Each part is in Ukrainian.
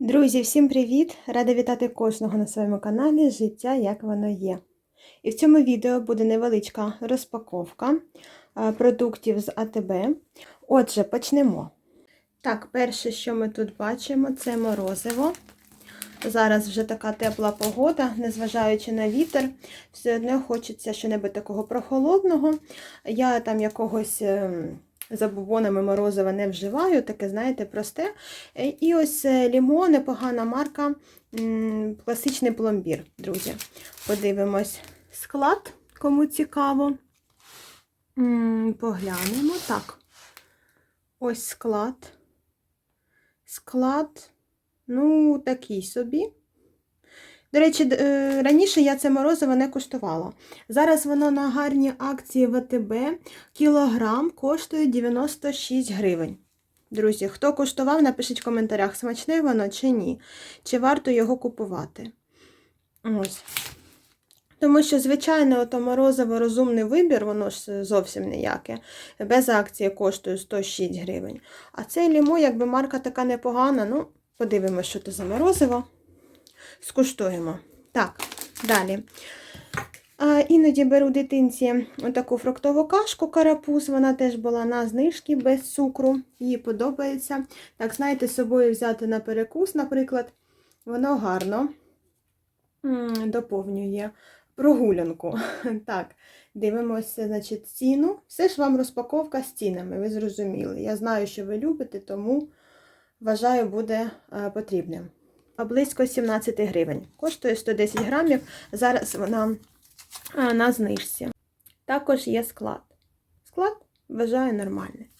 Друзі, всім привіт! Рада вітати кожного на своєму каналі Життя як воно є. І в цьому відео буде невеличка розпаковка е, продуктів з АТБ. Отже, почнемо. Так, перше, що ми тут бачимо, це морозиво. Зараз вже така тепла погода, незважаючи на вітер, все одно хочеться щось такого прохолодного. Я там якогось ем, забубонами морозива не вживаю, таке, знаєте, просте. Е, І ось е, лімо, непогана марка, класичний пломбір, друзі. Подивимось склад, кому цікаво. Поглянемо. Так. Ось склад. Склад, ну, такий собі. До речі, е, раніше я це морозиво не куштувала. Зараз воно на гарній акції ВТБ. Кілограм коштує 96 гривень. Друзі, хто куштував, напишіть в коментарях, смачне воно чи ні. Чи варто його купувати. Ось. Тому що, звичайно, ото морозиво розумний вибір, воно ж зовсім ніяке. Без акції коштує 106 гривень. А цей лімо, якби марка така непогана, ну, подивимося, що це за морозиво. Скуштуємо. Так, далі. А, іноді беру дитинці таку фруктову кашку карапуз, вона теж була на знижці без цукру, їй подобається. Так, знаєте, з собою взяти на перекус, наприклад, воно гарно доповнює прогулянку. Так, дивимося, значить, ціну. Все ж вам розпаковка з цінами, ви зрозуміли. Я знаю, що ви любите, тому вважаю, буде е, потрібним. Близько 17 гривень. Коштує 110 грамів. Зараз вона на знижці. Також є склад. Склад вважаю нормальний.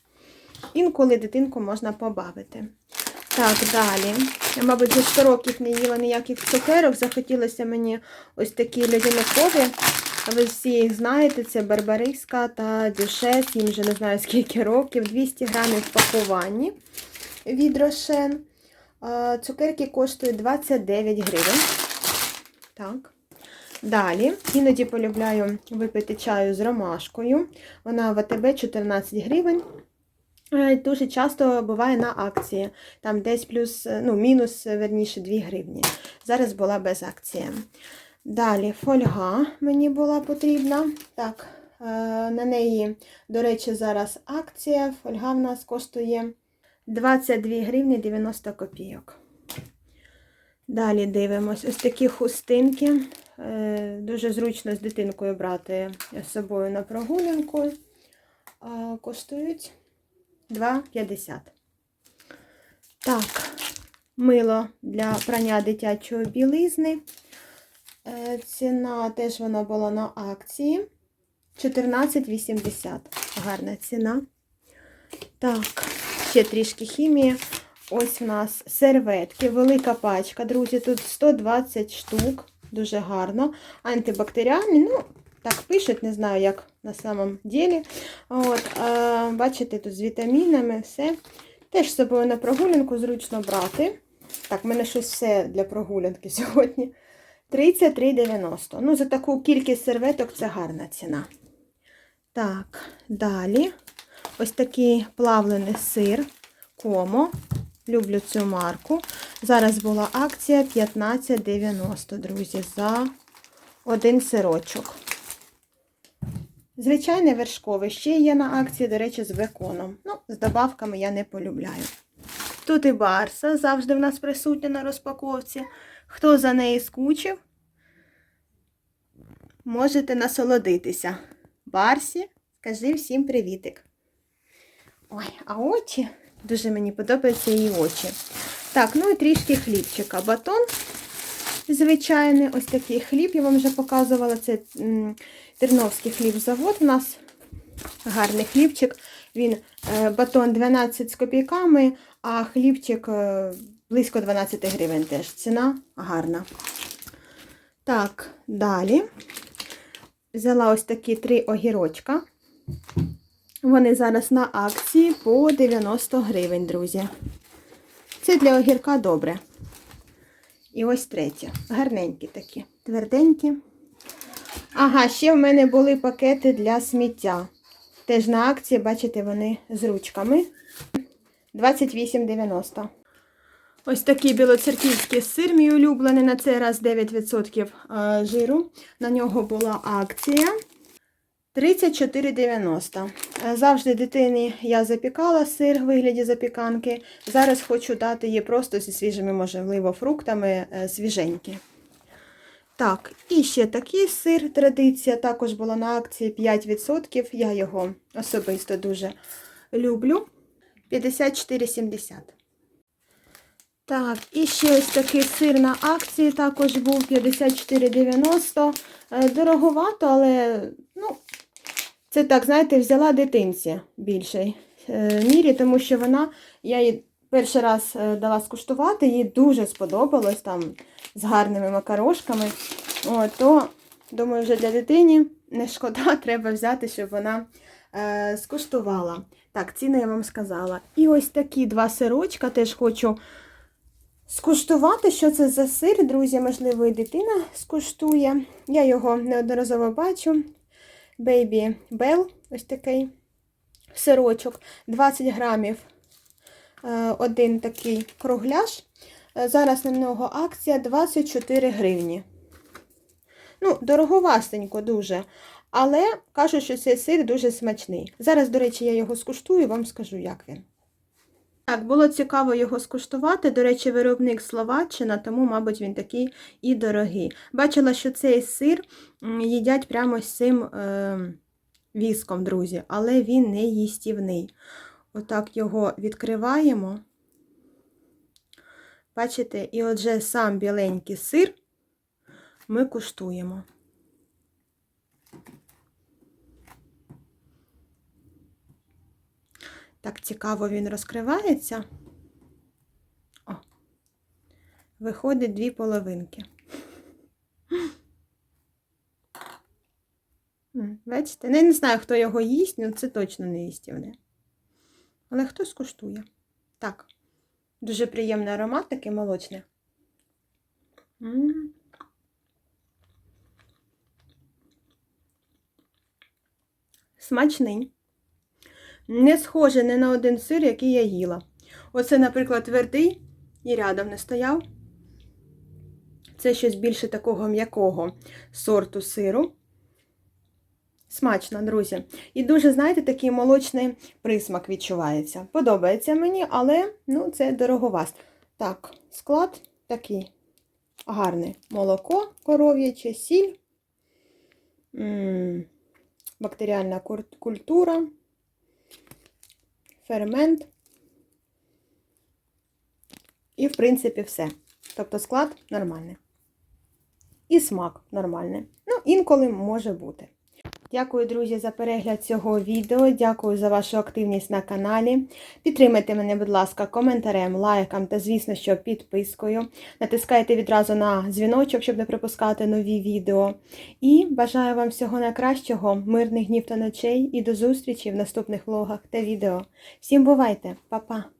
Інколи дитинку можна побавити. Так, далі. Я, мабуть, вже 100 років не їла ніяких цукерок. Захотілося мені ось такі льодяникові. Ви всі їх знаєте, це барбариска та дюшес, їм вже не знаю скільки років, 200 грамів в пакуванні від Рошен. Цукерки коштують 29 гривень. Так. Далі, іноді полюбляю випити чаю з ромашкою. Вона в АТБ 14 гривень. Е, Дуже часто буває на акції. Там десь плюс, е, ну, мінус, верніше, 2 гривні. Зараз була без акції. Далі фольга мені була потрібна. Так, е, на неї, до речі, зараз акція. Фольга в нас коштує 22 гривні 90 копійок. Далі дивимось. Ось такі хустинки. Е, Дуже зручно з дитинкою брати з собою на прогулянку. Коштують 2,50. Так, мило для прання дитячої білизни. Е, Ціна теж вона була на акції. 14,80. Гарна ціна. Так, ще трішки хімії. Ось у нас серветки, велика пачка, друзі, тут 120 штук, дуже гарно. Антибактеріальні, ну, так пишуть, не знаю, як на самом ділі. От, а, бачите, тут з вітамінами, все. Теж з собою на прогулянку зручно брати. Так, в мене щось все для прогулянки сьогодні. 33,90. Ну, за таку кількість серветок це гарна ціна. Так, далі. Ось такий плавлений сир. Комо. Люблю цю марку. Зараз була акція 15,90, друзі, за один сирочок. Звичайний вершковий. Ще є на акції, до речі, з беконом. Ну, з добавками я не полюбляю. Тут і барса завжди в нас присутня на розпаковці. Хто за неї скучив, можете насолодитися. Барсі, скажи всім привітик. Ой, а очі, дуже мені подобаються її очі. Так, ну і трішки хлібчика. Батон звичайний, ось такий хліб, я вам вже показувала. Це Терновський хлібзавод. У нас гарний хлібчик. Він е, батон 12 з копійками, а хлібчик е, близько 12 гривень теж. Ціна гарна. Так, далі. Взяла ось такі три огірочка. Вони зараз на акції по 90 гривень, друзі. Це для огірка добре. І ось третє. Гарненькі такі, тверденькі. Ага, ще в мене були пакети для сміття. Теж на акції, бачите, вони з ручками. 28,90. Ось такий білоцерківський сир, мій улюблений. На цей раз 9% е, жиру. На нього була акція. 34,90. Е, Завжди дитині я запікала сир в вигляді запіканки. Зараз хочу дати її просто зі свіжими, можливо, фруктами е, свіженькі. Так, і ще такий сир, традиція, також була на акції 5%. Я його особисто дуже люблю. 54,70. Так, і ще ось такий сир на акції також був 54,90. Е, Дороговато, але, ну, це так, знаєте, взяла дитинці більшій е, мірі, тому що вона, я їй перший раз е, дала скуштувати, їй дуже сподобалось там з гарними макарошками. О, то, думаю, вже для дитині не шкода, треба взяти, щоб вона е, скуштувала. Так, ціни я вам сказала. І ось такі два сирочка теж хочу скуштувати, що це за сир, друзі, можливо, і дитина скуштує. Я його неодноразово бачу. Baby Bell, ось такий сирочок, 20 грамів. е, Один такий кругляш. Е, Зараз на нього акція 24 гривні. Ну, дороговастенько дуже. Але кажуть, що цей сир дуже смачний. Зараз, до речі, я його скуштую і вам скажу, як він. Так, було цікаво його скуштувати. До речі, виробник Словаччина, тому, мабуть, він такий і дорогий. Бачила, що цей сир їдять прямо з цим е, віском, друзі, але він не їстівний. Отак його відкриваємо. Бачите, і отже сам біленький сир ми куштуємо. Так цікаво він розкривається. О, виходить дві половинки. Бачите? Ну, я не знаю, хто його їсть, але це точно не їстівне. Але хтось куштує. Так, дуже приємний аромат, такий молочний. Смачний. Не схоже не на один сир, який я їла. Оце, наприклад, твердий і рядом не стояв. Це щось більше такого м'якого сорту сиру. Смачно, друзі. І дуже, знаєте, такий молочний присмак відчувається. Подобається мені, але ну, це дороговаст. Так, склад такий гарний. Молоко коров'яче, сіль, м, бактеріальна культура фермент. І, в принципі, все. Тобто склад нормальний. І смак нормальний. Ну, інколи може бути. Дякую, друзі, за перегляд цього відео. Дякую за вашу активність на каналі. Підтримайте мене, будь ласка, коментарем, лайком та, звісно, що підпискою. Натискайте відразу на дзвіночок, щоб не пропускати нові відео. І бажаю вам всього найкращого, мирних днів та ночей і до зустрічі в наступних влогах та відео. Всім бувайте, Па-па!